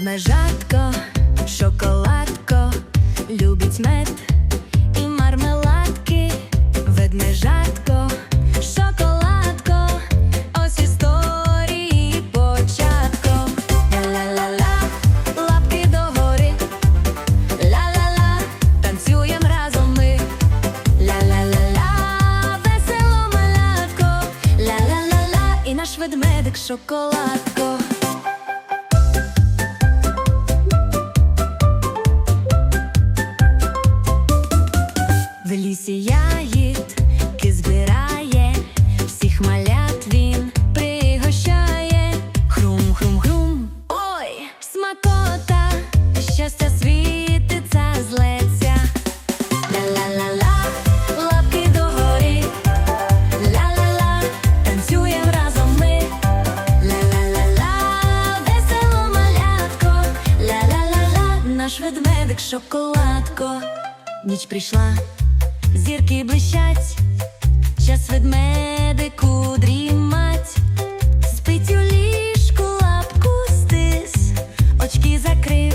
Ведмежатко, шоколадко, любить мед і мармеладки. Ведмежатко, шоколадко, ось історії початку. Ля-ла-ла-ла, лапки догори. Ля-ла-ла, танцюєм разом ми. Ля-ля-ля-ла, весело малятко. Ля-ля-ла-ла, і наш ведмедик шоколадко. Лісі збирає, всіх малят він пригощає. Хрум, хрум, хрум. Ой, смакота, щастя світиться, злеться. Ля-ла-ла-ла, лапки догори. Ля-ла-ла, танцюєм разом ми. Ля-ла-ла-ла, наш ведмедик шоколадко. Ніч прийшла, зірки блищать, час ведмедику дрімать. Спить у ліжку, лапку стис, очки закрив,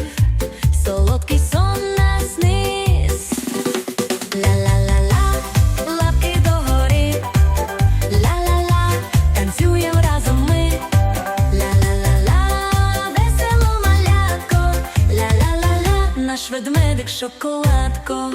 солодкий сон насниз. Ля-ла-ла-ла, лапки догори. Ля-ла-ла, танцюєм разом ми. Ля-ла-ла-ла, весело малятко. Ля-ла-ла-ла, наш ведмедик шоколадко.